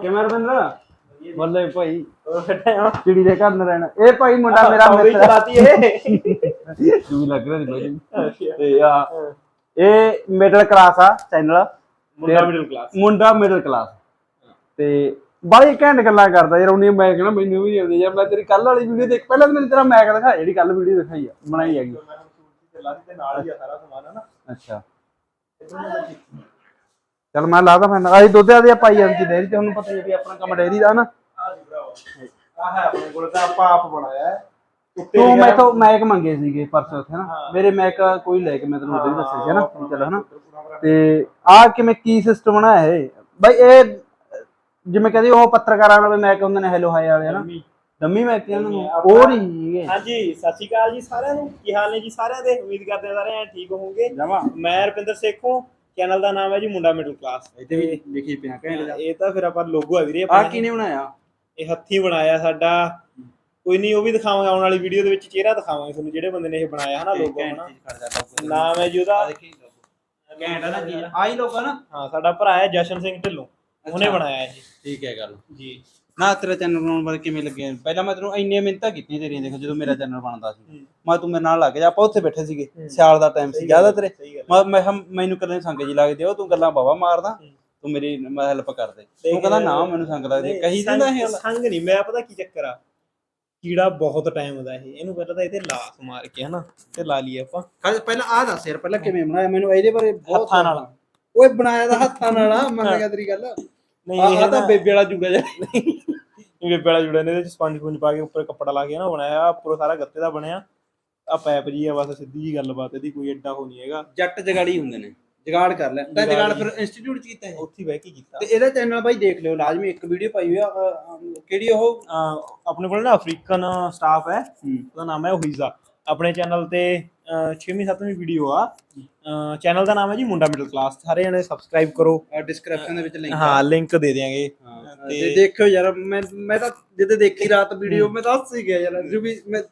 ਕਿਵੇਂ ਰਵਿੰਦਰ ਬੱਲੇ ਭਾਈ। ਚਿੜੀ ਦੇ ਘਰ ਨ ਰਹਿਣਾ ਇਹ ਭਾਈ ਮੁੰਡਾ ਮੇਰਾ ਮਿੱਤਰ ਚਲਾਤੀ ਇਹ। ਜੂ ਲੱਗ ਰਿਹਾ ਨਹੀਂ ਭਾਈ। ਤੇ ਆ ਇਹ ਮਿਡਲ ਕਲਾਸ ਆ ਚੈਨਲ ਮੁੰਡਾ ਮਿਡਲ ਕਲਾਸ ਮੁੰਡਾ ਮਿਡਲ ਕਲਾਸ ਤੇ ਬੜੀ ਘੈਂਟ ਗੱਲਾਂ ਕਰਦਾ ਯਾਰ ਉਹਨੇ ਮੈਂ ਕਹਿੰਦਾ ਮੈਨੂੰ ਵੀ ਆਉਂਦੀ ਯਾਰ ਮੈਂ ਤੇਰੀ ਕੱਲ ਵਾਲੀ ਵੀਡੀਓ ਦੇਖ ਪਹਿਲਾਂ ਤਾਂ ਮੈਨੂੰ ਤੇਰਾ ਮੈਕ ਦਿਖਾਇਆ ਜਿਹੜੀ ਕੱਲ ਵੀਡੀਓ ਦਿਖਾਈ ਆ ਬਣਾਈ ਹੈਗੀ। ਚੱਲਾ ਤੇ ਨਾਲ ਹੀ ਆ ਸਾਰਾ ਸਮਾਨ ਹੈ ਨਾ? ਅੱਛਾ। ਚਲ ਮੈਂ ਲਾਦਾ ਮੈਂ ਅਸੀਂ ਦੁੱਧ ਆਦੇ ਪਾਈ ਜਾਂਦੀ ਡੇਰੀ ਤੇ ਉਹਨੂੰ ਪਤਾ ਹੀ ਹੈ ਵੀ ਆਪਣਾ ਕੰਮ ਡੇਰੀ ਦਾ ਨਾ। ਆ ਜੀ ਭਰਾਵਾ ਆ ਹੈ ਆਪਣੇ ਕੋਲ ਤਾਂ ਆਪਾਂ ਆਪ ਬਣਾਇਆ ਹੈ। ਉੱਤੇ ਤੂੰ ਮੈਥੋਂ ਮੈਕ ਮੰਗੇ ਸੀਗੇ ਪਰਸੋਂ ਉੱਥੇ ਨਾ। ਹਾਂ। ਮੇਰੇ ਮੈਕ ਕੋਈ ਲੈ ਕੇ ਮੈਂ ਤੈਨੂੰ ਉਦੋਂ ਹੀ ਦੱਸਿਆ ਸੀ ਨਾ ਚਲੋ ਹਨਾ। ਤੇ ਆ ਕਿਵੇਂ ਕੀ ਸਿਸਟਮ ਬਣਾਇਆ ਇਹ? ਬਾਈ ਇਹ ਜਿਵੇਂ ਕਹਿੰਦੇ ਉਹ ਪੱਤਰਕਾਰਾਂ ਵਾਲੇ ਮੈਕ ਹੁੰਦੇ ਨੇ ਹੈਲੋ ਹਾਈ ਵਾਲੇ ਹਨਾ। ਡੰਮੀ। ਮੈਕ ਕਹਿੰਦੇ ਨੇ ਉਹ ਨਹੀਂ ਹੈਗੇ ਹਾਂਜੀ ਸਤਿ ਸ਼੍ਰੀ ਅਕਾਲ ਜੀ ਸਾਰਿਆਂ ਨੂੰ। ਕੀ ਹਾਲ ਨੇ ਜੀ ਸਾਰਿਆਂ ਦੇ? ਉਮੀਦ ਕਰਦੇ ਹਾਂ ਸਾਰੇ ਐਂ ਠੀਕ ਹੋਵੋਗੇ। ਜਮਾ। ਮੈਂ ਰੁਪਿੰਦਰ ਸੇਖੋਂ ਚੈਨਲ ਦਾ ਨਾਮ ਹੈ ਜੀ ਮੁੰਡਾ ਮਿਡਲ ਕਲਾਸ ਇੱਥੇ ਵੀ ਲਿਖੀ ਪਿਆ ਇਹ ਤਾਂ ਫਿਰ ਆਪਾਂ ਲੋਗੋ ਹੈ ਵੀਰੇ ਆ ਕਿਨੇ ਬਣਾਇਆ? ਇਹ ਹੱਥੀ ਬਣਾਇਆ ਸਾਡਾ। ਕੋਈ ਨਹੀਂ ਉਹ ਵੀ ਦਿਖਾਵਾਂਗੇ ਆਉਣ ਵਾਲੀ ਵੀਡੀਓ ਦੇ ਵਿੱਚ ਚਿਹਰਾ ਦਿਖਾਵਾਂਗੇ ਤੁਹਾਨੂੰ ਜਿਹੜੇ ਬੰਦੇ ਨੇ ਇਹ ਬਣਾਇਆ ਹਨਾ ਲੋਗੋ ਹਨਾ ਨਾਮ ਹੈ ਜੀ ਉਹਦਾ। ਘੈਂਟ ਹੈ ਨਾ ਆਈ ਲੋਕਾਂ ਨਾ। ਹਾਂ ਸਾਡਾ ਭਰਾ ਹੈ ਜਸ਼ਨ ਸਿੰਘ ਢਿੱਲੋਂ। ਉਹਨੇ। ਬਣਾਇਆ ਇਹ। ਠੀਕ ਹੈ ਗੱਲ। ਜੀ। ਨਾ ਤੇਰਾ ਚੈਨਲ ਬਣਾਉਣ ਬਾਰੇ ਕਿਵੇਂ ਲੱਗੇ? ਪਹਿਲਾਂ ਮੈਂ ਤੈਨੂੰ ਇੰਨੀਆਂ ਮਿੰਤਾਂ ਕੀਤੀਆਂ ਤੇਰੀਆਂ ਦੇਖ ਜਦੋਂ ਮੇਰਾ ਚੈਨਲ ਬਣਦਾ ਸੀ। ਮੈਂ ਤੂੰ ਮੇਰੇ ਨਾਲ ਲੱਗ ਜਾ ਆਪਾਂ ਉੱਥੇ ਬੈਠੇ ਸੀਗੇ। ਸਿਆਲ ਦਾ ਟਾਈਮ ਸੀ ਜ਼ਿਆਦਾ ਤੇਰੇ। ਮੈਂ ਮੈਂ ਕਿਹਾ ਮੈਨੂੰ ਕਦੇ ਸੰਗ ਜੀ ਲੱਗਦੇ ਉਹ ਤੂੰ ਗੱਲਾਂ ਬਾਵਾ ਮਾਰਦਾ। ਤੂੰ ਮੇਰੀ ਹੈਲਪ ਕਰ ਦੇ ਤੂੰ ਕਹਿੰਦਾ ਨਾ ਮੈਨੂੰ ਸੰਗ ਲੱਗਦੀ ਕਹੀ ਦਿੰਦਾ ਇਹ ਸੰਗ ਨਹੀਂ ਮੈਂ ਪਤਾ ਕੀ ਚੱਕਰ ਆ? ਕੀੜਾ ਬਹੁਤ ਟਾਈਮ ਦਾ ਇਹ ਇਹਨੂੰ ਪਹਿਲਾਂ ਤਾਂ ਇਹਦੇ ਲਾਸ ਮਾਰ ਕੇ ਹਨਾ ਤੇ ਲਾ ਲਈਏ ਆਪਾਂ। ਪਹਿਲਾਂ ਆ ਦੱਸ ਯਾਰ ਪਹਿਲਾਂ ਕਿਵੇਂ ਬਣਾਇਆ? ਮੈਨੂੰ ਇਹਦੇ ਬਾਰੇ ਹੱਥਾਂ ਨਾਲ। ਓਏ ਬਣਾਇਆ ਤਾਂ ਹੱਥਾਂ ਨਾਲ ਆ ਮੰਨ ਗਿਆ ਤੇਰੀ ਗੱਲ। ਨਹੀਂ ਇਹ ਤਾਂ ਬੇਬੇ ਵਾਲਾ ਜੂੜਾ ਜਿਹਾ। ਵੇਬੇ ਵਾਲਾ ਜੁੜਾ ਨੇ ਇਹਦੇ ਚ ਸਪੰਜ ਪੁੰਜ ਪਾ ਕੇ ਉੱਪਰ ਕੱਪੜਾ ਲਾ ਕੇ ਨਾ ਬਣਾਇਆ ਉੱਪਰੋਂ ਸਾਰਾ ਗੱਤੇ ਦਾ ਬਣਿਆ। ਆ ਪੈਪ ਜੀ ਆ ਬਸ ਸਿੱਧੀ ਜੀ ਗੱਲਬਾਤ ਇਹਦੀ ਕੋਈ ਐਡਾ ਹੋ ਨਹੀਂ ਹੈਗਾ। ਜੱਟ ਜਗਾੜੀ ਹੁੰਦੇ ਨੇ ਜਗਾੜ ਕਰ ਲੈ। ਤਾਂ ਜੁਗਾੜ ਫਿਰ ਇੰਸਟੀਚਿਊਟ ਚ ਕੀਤਾ ਇਹ? ਉੱਥੇ ਹੀ ਬਹਿ ਕੇ ਕੀਤਾ। ਤੇ ਇਹਦਾ ਚੈਨਲ ਬਾਈ ਦੇਖ ਲਿਓ ਲਾਜ਼ਮੀ ਇੱਕ ਵੀਡੀਓ ਪਾਈ ਹੋਈ ਆ ਕਿਹੜੀ ਉਹ? ਆਪਣੇ ਕੋਲ ਨਾ ਅਫਰੀਕਨ ਸਟਾਫ ਹੈ ਹੂੰ। ਉਹਦਾ ਨਾਮ ਹੈ ਹੁਈਜ਼ਾ ਆਪਣੇ ਚੈਨਲ ਤੇ 6ਵੀਂ 7ਵੀਂ ਵੀਡੀਓ ਆ। ਚੈਨਲ ਦਾ ਨਾਮ ਹੈ ਜੀ ਮੁੰਡਾ ਮਿਡਲ ਕਲਾਸ ਸਾਰੇ ਜਣੇ ਸਬਸਕ੍ਰਾਈਬ ਕਰੋ। ਡਿਸਕ੍ਰਿਪਸ਼ਨ ਦੇ ਵਿੱਚ ਲਿੰਕ ਹਾਂ ਲਿੰਕ ਦੇ ਦਿਆਂਗੇ। ਤੇ ਦੇਖਿਓ ਯਾਰ ਮੈਂ ਮੈਂ ਤਾਂ ਜਦੋਂ ਦੇਖੀ ਰਾਤ ਵੀਡੀਓ ਮੈਂ ਤਾਂ ਹੱਸ ਹੀ ਗਿਆ ਯਾਰ। ਜੋ ਵੀ ਮੈਂ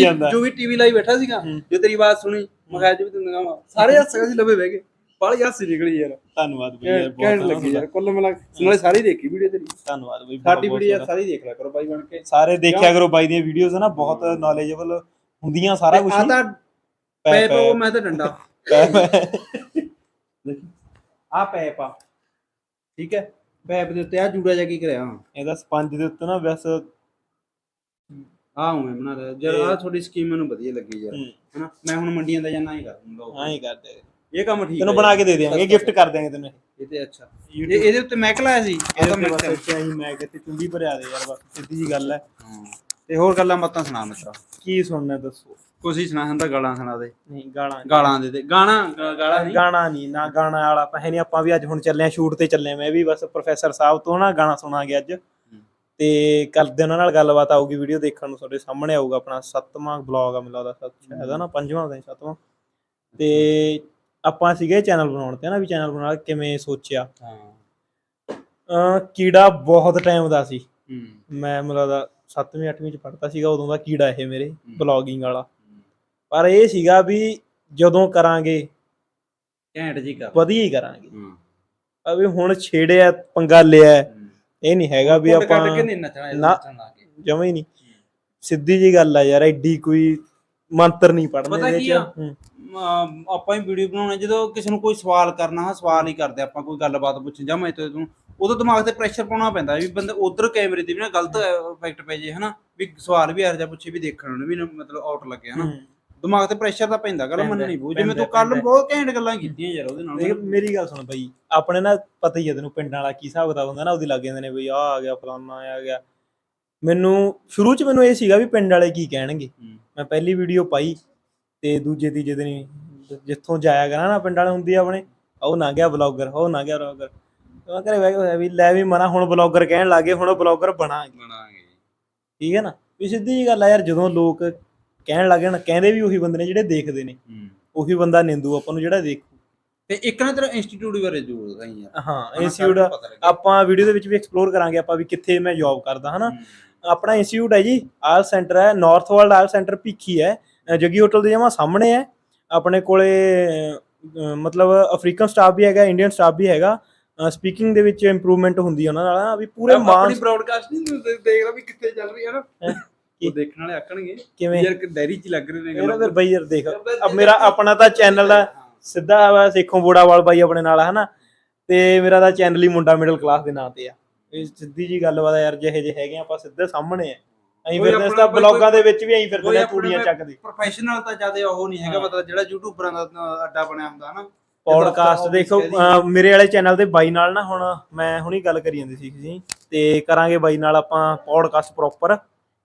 ਜਾਂਦਾ? ਜੋ ਵੀ ਟੀਵੀ ਲਾਈ ਬੈਠਾ ਸੀਗਾ। ਜੋ ਤੇਰੀ ਆਵਾਜ਼ ਸੁਣੀ ਮੈਂ ਕਿਹਾ ਅੱਜ ਵੀ ਤੈਨੂੰ ਸਾਰੇ ਹੱਸ ਗਏ ਸੀ ਲੱਭੇ ਬਹਿ ਗਏ। ਬਾਲੀ ਹਾਸੀ ਨਿਕਲੀ ਯਾਰ। ਧੰਨਵਾਦ ਬਈ ਯਾਰ, ਬਹੁਤ ਲੱਗੀ ਯਾਰ ਕੁੱਲ ਮਿਲਾ ਕੇ। ਨਾਲੇ ਸਾਰੀ ਦੇਖੀ ਵੀਡੀਓ ਤੇਰੀ। ਧੰਨਵਾਦ ਬਈ ਬਹੁਤ- ਸਾਡੀ ਵੀਡੀਓ। ਸਾਰੀ ਦੇਖ ਲਿਆ ਕਰੋ ਬਾਈ ਬਣ ਕੇ। ਸਾਰੇ ਦੇਖਿਆ ਕਰੋ ਬਾਈ ਦੀਆਂ ਵੀਡੀਓਜ਼ ਨਾ ਬਹੁਤ ਨੌਲੇਜੇਬਲ ਹੁੰਦੀਆਂ ਸਾਰਾ ਕੁਝ ਆ ਤਾਂ ਪੈਪ ਉਹ ਮੈਂ ਤਾਂ ਡੰਡਾ। ਆ ਪੈਪ ਆ। ਠੀਕ ਹੈ। ਪੈਪ ਦੇ ਉੱਤੇ ਆ ਜੂੜਾ ਜਾ ਕੀ ਕਰਿਆ ਇਹਦਾ ਸਪੰਜ ਦੇ ਉੱਤੇ ਨਾ ਵੈਸ ਆ ਹੁਵੇਂ ਬਣਾ ਰਿਹਾ। ਜਰ ਆ ਤੁਹਾਡੀ ਸਕੀਮ ਮੈਨੂੰ ਵਧੀਆ ਲੱਗੀ ਯਾਰ। ਹਨਾ? ਮੈਂ ਹੁਣ ਮੰਡੀਆਂ ਦਾ ਜਾਣਾ ਹੀ ਕਰ ਦੂੰਗਾ ਹਾਂ ਹੀ ਕਰਦੇ ਇਹ ਕੰਮ ਠੀਕ ਤੈਨੂੰ ਬਣਾ ਕੇ ਦੇ ਦੇਵਾਂਗੇ ਗਿਫਟ ਕਰ ਦਿਆਂਗੇ ਤੈਨੂੰ। ਇਹ ਤੇ ਅੱਛਾ। ਇਹ ਇਹਦੇ ਉੱਤੇ ਮੈਕ ਲਾਇਆ ਸੀ। ਇਹ ਇਹਦੇ ਤਾਂ ਮੈਂ ਇੱਥੇ ਅਸੀਂ ਮੈਂ ਕਿਤੇ ਚੁੰਡੀ ਭਰਿਆ ਦੇ ਯਾਰ। ਬਸ ਸਿੱਧੀ ਜੀ ਗੱਲ ਹੈ। ਤੇ ਹੋਰ ਗੱਲਾਂ ਬਾਤਾਂ ਸੁਣਾ ਮਿੱਤਰਾ। ਕੀ ਸੁਣਨਾ ਦੱਸੋ? ਕੁਛ ਹੀ ਸੁਣਾ ਹੁੰਦਾ ਗਾਲਾਂ ਸੁਣਾ ਦੇ। ਨਹੀਂ ਗਾਲਾਂ ਗਾਲਾਂ ਦੇ ਦੇ। ਗਾਣਾ ਗਾਲਾਂ ਨਹੀਂ ਗਾਣਾ ਨਹੀਂ ਨਾ ਗਾਣਾ ਵਾਲਾ ਪੈਸੇ ਨਹੀਂ ਆਪਾਂ ਵੀ ਅੱਜ ਹੁਣ ਚੱਲੇ ਆ ਸ਼ੂਟ ਤੇ ਚੱਲੇ ਆ ਮੈਂ ਵੀ ਬਸ ਪ੍ਰੋਫੈਸਰ ਸਾਹਿਬ ਤੋਂ ਨਾ ਗਾਣਾ ਸੁਣਾਂਗੇ ਅੱਜ। ਤੇ ਕਰਦੇ ਉਹਨਾਂ ਨਾਲ ਗੱਲਬਾਤ ਆਊਗੀ ਵੀਡੀਓ ਦੇਖਣ ਨੂੰ ਤੁਹਾਡੇ ਸਾਹਮਣੇ ਆਊਗਾ। ਆਪਣਾ ਸੱਤਵਾਂ ਬਲੌਗ ਆ ਮੈਨੂੰ ਲੱਗਦਾ ਸ਼ਾਇਦ ਨਾ ਪੰਜਵਾਂ ਦਾ ਸੱਤਵਾਂ। ਤੇ ਆਪਾਂ ਸੀਗੇ ਚੈਨਲ ਬਣਾਉਣ ਤੇ ਨਾ ਵੀ ਚੈਨਲ ਬਣਾ ਕਿਵੇਂ ਸੋਚਿਆ। ਹਾਂ। ਕੀੜਾ ਬਹੁਤ ਟਾਈਮ ਦਾ ਸੀ। ਮੈਂ ਮੈਨੂੰ ਲੱਗਦਾ 7ਵੀਂ 8ਵੀਂ ਚ ਪੜ੍ਹਦਾ ਸੀਗਾ ਉਦੋਂ ਦਾ ਕੀੜਾ ਇਹ ਮੇਰੇ ਬਲੌਗਿੰਗ ਵਾਲਾ। ਪਰ ਇਹ ਸੀਗਾ ਵੀ ਜਦੋਂ ਕਰਾਂਗੇ ਘੈਂਟ ਜੀ ਕਰ। ਵਧੀਆ ਹੀ ਕਰਾਂਗੇ। ਹਾਂ। ਆ ਵੀ ਹੁਣ ਛੇੜਿਆ ਪੰਗਾ ਲਿਆ ਇਹ ਨਹੀਂ ਹੈਗਾ ਵੀ ਆਪਾਂ ਕੱਢ ਕੇ ਨਹੀਂ ਨੱਚਣਾ ਇਹਦਾ ਨਾ। ਜਮਾ ਹੀ ਨਹੀਂ। ਸਿੱਧੀ ਜੀ ਗੱਲ ਆ ਯਾਰ ਐਡੀ ਕੋਈ ਮੰਤਰ ਨਹੀਂ ਪੜਨੇ ਪਤਾ ਕੀ ਆ? ਆਪਾਂ ਹੀ ਵੀਡੀਓ ਬਣਾਉਣਾ ਜਦੋਂ ਕਿਸੇ ਨੂੰ ਕੋਈ ਸਵਾਲ ਕਰਨਾ ਹਾਂ ਸਵਾਲ ਹੀ ਕਰਦੇ ਆਪਾਂ ਕੋਈ ਗੱਲਬਾਤ ਪੁੱਛੀ ਜਾਂ ਮੈਂ ਤੈਨੂੰ ਉਦੋਂ ਦਿਮਾਗ ਤੇ ਪ੍ਰੈਸ਼ਰ ਪਾਉਣਾ ਪੈਂਦਾ ਵੀ ਬੰਦੇ ਉਧਰ ਕੈਮਰੇ ਤੇ ਵੀ ਨਾ ਗਲਤ ਇਫੈਕਟ ਪੈ ਜੇ ਹਨਾ? ਵੀ ਸਵਾਲ ਵੀ ਇਹੋ ਜਿਹਾ ਪੁੱਛੇ ਵੀ ਦੇਖਣ ਨੂੰ ਵੀ ਨਾ ਮਤਲਬ ਆਊਟ ਲੱਗੇ ਹਨਾ? ਹੂੰ। ਦਿਮਾਗ ਤੇ ਪ੍ਰੈਸ਼ਰ ਤਾਂ ਪੈਂਦਾ ਗੱਲ ਮੰਨਣੀ ਪਊ। ਜਿਵੇਂ ਤੂੰ ਕੱਲ। ਬਹੁਤ ਘੈਂਟ ਗੱਲਾਂ ਕੀਤੀਆਂ ਯਾਰ ਉਹਦੇ ਨਾਲ ਮੇਰੀ ਗੱਲ ਸੁਣ ਬਈ ਆਪਣੇ ਨਾ ਪਤਾ ਹੀ ਆ ਤੈਨੂੰ ਪਿੰਡਾਂ ਵਾਲਾ ਕੀ ਹਿਸਾਬ ਕਿਤਾਬ ਹੁੰਦਾ ਨਾ ਉਹਦੀ ਲੱਗ ਜਾਂਦੇ ਨੇ ਬਈ ਆ ਆ ਗਿਆ ਫਲਾਨਾ ਆ ਗਿਆ। ਮੈਨੂੰ ਸ਼ੁਰੂ ਚ ਮੈਨੂੰ ਇਹ ਸੀਗਾ ਵੀ ਪਿੰਡ ਵਾਲੇ ਕੀ ਕਹਿਣਗੇ। ਹੂੰ। ਮੈਂ ਪਹਿਲੀ ਵੀਡੀਓ ਪਾਈ ਤੇ ਦੂਜੇ ਤੀਜੇ ਦਿਨ ਹੀ ਜਿੱਥੋਂ ਜਾਇਆ ਕਰਾਂ ਨਾ ਪਿੰਡ ਵਾਲੇ ਹੁੰਦੀ ਆ ਆਪਣੇ ਉਹ ਨਾ ਗਿਆ ਬਲੌਗਰ ਉਹ ਨਾ ਗਿਆ ਬਲੌਗਰ ਮੈਂ ਘਰੇ ਬਹਿ ਕੇ ਹੋਇਆ ਵੀ ਲੈ ਵੀ ਮਨਾ ਹੁਣ ਬਲੌਗਰ ਕਹਿਣ ਲੱਗੇ ਹੁਣ ਬਲੌਗਰ ਬਣਾਂਗੇ। ਬਣਾਂਗੇ। ਠੀਕ ਹੈ ਨਾ? ਵੀ ਸਿੱਧੀ ਜੀ ਗੱਲ ਆ ਯਾਰ ਜਦੋਂ ਲੋਕ ਕਹਿਣ ਲੱਗਣ ਕਹਿੰਦੇ ਵੀ ਉਹੀ ਬੰਦੇ ਨੇ ਜਿਹੜੇ ਦੇਖਦੇ ਨੇ। ਹੂੰ। ਉਹੀ ਬੰਦਾ ਨਿੰਦੂ ਆਪਾਂ ਨੂੰ ਜਿਹੜਾ ਦੇਖੂ। ਤੇ ਇੱਕ ਨਾ ਤੇਰਾ ਇੰਸਟੀਚਿਊਟ ਬਾਰੇ ਜ਼ਰੂਰ ਦੱਸਾਈ ਯਾਰ। ਹਾਂ ਇੰਸਟੀਚਿਊਟ ਨੂੰ ਲੱਗੇ। ਆਪਾਂ ਵੀਡੀਓ ਦੇ ਵਿੱਚ ਵੀ ਐਕਸਪਲੋਰ ਕਰਾਂਗੇ ਆਪਾਂ ਵੀ ਕਿੱਥੇ ਮੈਂ ਜੌਬ ਕਰਦਾ ਹਨਾ। ਆਪਣਾ ਇੰਸਟੀਚਿਊਟ ਹੈ ਜੀ ਆਲ ਸੈਂਟਰ ਹੈ north world all centre Bhikhi ਹੈ ਜੱਗੀ ਹੋਟਲ ਦੇ ਜਮਾ ਸਾਹਮਣੇ ਹੈ। ਆਪਣੇ ਕੋਲੇ ਮਤਲਬ ਅਫਰੀਕਨ ਸਟਾਫ ਵੀ ਹੈਗਾ ਇੰਡੀਅਨ ਸਟਾਫ ਵੀ ਹੈਗਾ। ਸਪੀਕਿੰਗ ਦੇ ਵਿੱਚ ਇੰਪਰੂਵਮੈਂਟ ਹੁੰਦੀ ਆ ਉਹਨਾਂ ਨਾਲ ਨਾ ਵੀ ਪੂਰੇ ਆਪਣੀ ਮਾਨ ਬ੍ਰਾਡਕਾਸਟ ਨਹੀਂ ਦੇਖ ਰਿਹਾ ਵੀ ਕਿੱਥੇ ਚੱਲ ਰਹੀ ਹੈ ਨਾ। ਹੈਂ? ਉਹ ਦੇਖਣ ਵਾਲੇ ਆਕਣਗੇ ਕਿਵੇਂ? ਯਾਰ ਕਿ ਡੈਰੀ ਚ ਲੱਗ ਰਹੇ ਨੇ ਇਹਦਾ ਫਿਰ ਬਈ ਯਾਰ ਦੇਖ ਅਬ ਮੇਰਾ ਆਪਣਾ ਤਾਂ ਚੈਨਲ ਦਾ ਸਿੱਧਾ ਵਾ ਸੇਖੋਂ ਬੋੜਾਵਾਲ ਬਾਈ ਆਪਣੇ ਨਾਲ ਹਨਾ? ਤੇ ਮੇਰਾ ਤਾਂ ਚੈਨਲ ਹੀ ਮੁੰਡਾ ਮਿਡਲ ਕਲਾਸ ਦੇ ਨਾਂ ਤੇ ਆ। ਇਹ ਸਿੱਧੀ ਜੀ ਗੱਲਬਾਤ ਆ ਯਾਰ ਜਿਹੇ ਜਿਹੇ ਹੈਗੇ ਆ, ਆਪਾਂ ਸਿੱਧੇ ਸਾਹਮਣੇ ਆ। ਅਸੀਂ ਕੋਈ ਫਿਰਦੇ ਆਪਣਾ ਤਾਂ ਕੋਈ- ਬਲੌਗਾਂ ਦੇ ਵਿੱਚ ਵੀ ਅਸੀਂ ਕੋਈ ਫਿਰਦੇ ਆ ਆਪਣਾ ਚੂੜੀਆਂ ਚੱਕਦੇ। ਪ੍ਰੋਫੈਸ਼ਨਲ ਤਾਂ ਜ਼ਿਆਦਾ ਉਹ ਨਹੀਂ ਹੈਗਾ ਹਾਂ। ਮਤਲਬ ਜਿਹੜਾ ਯੂਟਿਊਬਰਾਂ ਦਾ ਅੱਡਾ ਬਣਿਆ ਹੁੰਦਾ ਹਨਾ? ਪੌਡਕਾਸਟ ਦੇਖੋ ਅਹ ਮੇਰੇ ਵਾਲੇ ਚੈਨਲ ਤੇ ਬਾਈ ਨਾਲ ਨਾ ਹੁਣ ਮੈਂ ਹੁਣੀ ਗੱਲ ਕਰੀ ਜਾਂਦੀ ਸੀ ਜੀ। ਤੇ ਕਰਾਂਗੇ ਬਾਈ ਨਾਲ ਆਪਾਂ ਪੌਡਕਾਸਟ ਪ੍ਰੋਪਰ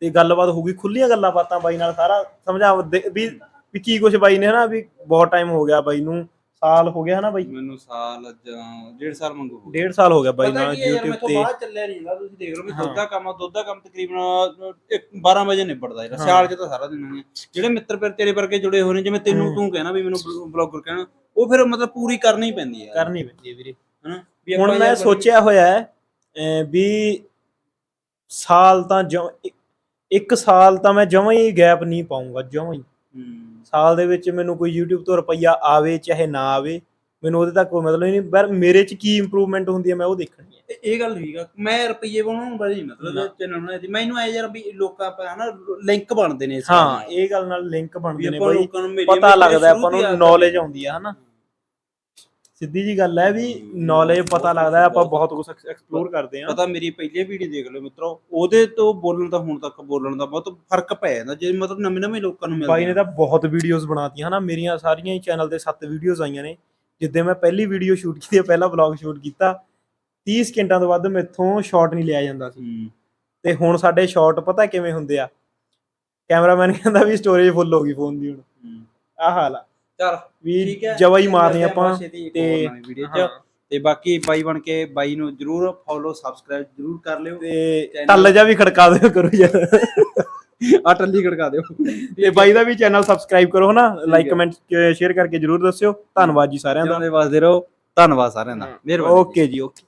ਤੇ ਗੱਲਬਾਤ ਹੋਊਗੀ ਖੁੱਲੀਆਂ ਗੱਲਾਂ ਬਾਤਾਂ ਬਾਈ ਨਾਲ ਸਾਰਾ। ਸਮਝਾ ਦੇ- ਵੀ ਵੀ ਕੀ ਕੁਝ ਬਾਈ ਨੇ ਹਨਾ ਵੀ ਬਹੁਤ ਟਾਈਮ ਹੋ ਗਿਆ ਬਾਈ ਨੂੰ। ਸਾਲ ਹੋ ਗਿਆ ਹਨਾ ਬਾਈ? ਮੈਨੂੰ ਸਾਲ ਜਾਂ ਡੇਢ ਸਾਲ ਮੰਗੂ ਡੇਢ ਸਾਲ ਹੋ ਗਿਆ ਬਾਈ ਪਤਾ ਨਾਲ ਕੀ ਹੈ ਯਾਰ YouTube ਮੇਰੇ ਤੋਂ। ਬਾਹਰ ਚੱਲਿਆ ਨਹੀਂ ਜਾਂਦਾ ਤੁਸੀਂ ਦੇਖ ਲਓ ਵੀ ਹਾਂ। ਦੁੱਧ ਦਾ ਕੰਮ ਆ ਦੁੱਧ ਦਾ ਕੰਮ ਤਕਰੀਬਨ ਅ, ਇੱਕ 12 ਵਜੇ ਨਿਬੜਦਾ ਜਿਹੜਾ ਹਾਂ। ਸਿਆਲ ਚ ਤਾਂ ਸਾਰਾ ਦਿਨ ਹੁੰਦੇ ਜਿਹੜੇ ਮਿੱਤਰ ਫਿਰ ਤੇਰੇ ਵਰਗੇ ਜੁੜੇ ਹੋਏ ਨੇ ਜਿਵੇਂ ਤੈਨੂੰ ਹੂੰ। ਤੂੰ ਕਹਿਣਾ ਵੀ ਮੈਨੂੰ ਬਲੌਗਰ ਕਹਿਣਾ ਉਹ ਫਿਰ ਮਤਲਬ ਪੂਰੀ ਕਰਨੀ ਪੈਂਦੀ ਹੈ। ਕਰਨੀ ਪੈਂਦੀ ਹੈ ਵੀਰੇ। ਹਨਾ? ਵੀ ਹੁਣ ਮੈਂ ਸੋਚਿਆ ਹੋਇਆ ਹੈ ਵੀ ਸਾਲ ਤਾਂ ਇੱਕ ਸਾਲ ਤਾਂ ਮੈਂ ਜਮਾਂ ਹੀ ਗੈਪ ਨਹੀਂ ਪਾਉਂਗਾ ਜਮਾਂ ਹੀ। ਸਾਲ ਦੇ ਵਿੱਚ ਮੈਨੂੰ ਕੋਈ YouTube ਤੋਂ ਰੁਪਈਆ ਆਵੇ ਚਾਹੇ ਨਾ ਆਵੇ ਮੈਨੂੰ ਉਹਦੇ ਤੱਕ ਕੋਈ ਮਤਲਬ ਨਹੀਂ ਪਰ ਮੇਰੇ 'ਚ ਕੀ ਇੰਪਰੂਵਮੈਂਟ ਹੁੰਦੀ ਹੈ ਮੈਂ ਉਹ ਦੇਖਣੀ ਹੈ। ਇਹ- ਗੱਲ ਠੀਕ ਆ। ਮੈਂ ਰੁਪਈਏ ਬਣਾਉਣ ਬਾਰੇ। ਮਤਲਬ ਚੈਨਲ ਬਣਾਇਆ ਸੀ। ਮੈਨੂੰ ਐ ਯਾਰ ਵੀ ਲੋਕਾਂ ਆਪਾਂ ਹਨਾ ਲਿੰਕ ਬਣਦੇ ਨੇ ਹਾਂ। ਇਹ ਗੱਲ ਨਾਲ ਲਿੰਕ ਬਣਦੇ ਨੇ ਬਾਈ। ਪਤਾ ਲੱਗਦਾ ਆਪਾਂ ਨੂੰ ਨੌਲੇਜ ਆਉਂਦੀ ਆ ਹਨਾ। ਸਿੱਧੀ ਜੀ ਗੱਲ ਹੈ ਵੀ ਨੌਲੇਜ ਪਤਾ ਲੱਗਦਾ ਹੈ ਆਪਾਂ ਬਹੁਤ ਕੁਝ ਐਕਸਪਲੋਰ ਕਰਦੇ ਆ ਪਤਾ ਮੇਰੀ ਪਹਿਲੀ ਵੀਡੀਓ ਦੇਖ ਲਓ ਮਿੱਤਰੋ ਉਹਦੇ ਤੋਂ ਬੋਲਣ ਦਾ ਹੁਣ ਤੱਕ ਬੋਲਣ ਦਾ ਬਹੁਤ ਫ਼ਰਕ ਪੈ ਜਾਂਦਾ ਜੇ ਮਤਲਬ ਨਵੇਂ ਨਵੇਂ ਲੋਕਾਂ ਨੂੰ ਮਿਲਦੇ ਬਾਈ ਨੇ ਤਾਂ ਬਹੁਤ ਵੀਡੀਓਜ਼ ਬਣਾਤੀਆਂ ਹਨਾ? ਮੇਰੀਆਂ ਸਾਰੀਆਂ ਹੀ ਚੈਨਲ ਤੇ 7 ਵੀਡੀਓਜ਼ ਆਈਆਂ ਨੇ। ਜਿੱਦੇ ਮੈਂ ਪਹਿਲੀ ਵੀਡੀਓ ਸ਼ੂਟ ਕੀਤੀ ਹੈ ਪਹਿਲਾ ਵਲੌਗ ਸ਼ੂਟ ਕੀਤਾ 30 ਸਕਿੰਟਾਂ ਤੋਂ ਵੱਧ ਮੈਥੋਂ ਸ਼ਾਟ ਨਹੀਂ ਲਿਆ ਜਾਂਦਾ ਸੀ। ਹੂੰ। ਤੇ ਹੁਣ ਸਾਡੇ ਸ਼ਾਟ ਪਤਾ ਕਿਵੇਂ ਹੁੰਦੇ ਆ? ਕੈਮਰਾਮੈਨ ਕਹਿੰਦਾ ਵੀ ਸਟੋਰੇਜ ਫੁੱਲ ਹੋ ਗਈ ਫੋਨ ਦੀ ਹੁਣ। ਹੂੰ। ਆਹ ਹਾਲ ਆ। ਚੱਲ ਵੀ ਠੀਕ ਹੈ ਜਵਾ ਹੀ ਫਿਰ ਮਾਰਨੀ ਮਿਲਦੇ ਆਪਾਂ ਤੇ ਵੀਡੀਓ ਚ। ਤੇ ਬਾਕੀ ਬਾਈ ਬਣ ਕੇ ਬਾਈ ਨੂੰ ਜਰੂਰ ਫੋਲੋ ਸਬਸਕ੍ਰਾਈਬ ਜਰੂਰ ਕਰ ਲਿਓ। ਤੇ ਟੱਲ ਜਾ ਵੀ ਖੜਕਾ ਦਿਓ ਕਰੋ ਯਾਰ। ਆ ਟੱਲੀ ਖੜਕਾ ਦਿਓ। ਤੇ ਬਾਈ ਦਾ ਵੀ ਚੈਨਲ ਸਬਸਕ੍ਰਾਈਬ ਕਰੋ ਹਨਾ। ਲਾਈਕ। ਕਮੈਂਟ ਸ਼ੇਅਰ ਕਰਕੇ ਜਰੂਰ ਦੱਸਿਓ। ਧੰਨਵਾਦ ਜੀ ਸਾਰਿਆਂ ਦਾ। ਵਸਦੇ ਰਹੋ। ਧੰਨਵਾਦ ਸਾਰਿਆਂ ਦਾ। ਮਿਹਰਬਾਨੀ। ਓਕੇ ਜੀ ਓਕੇ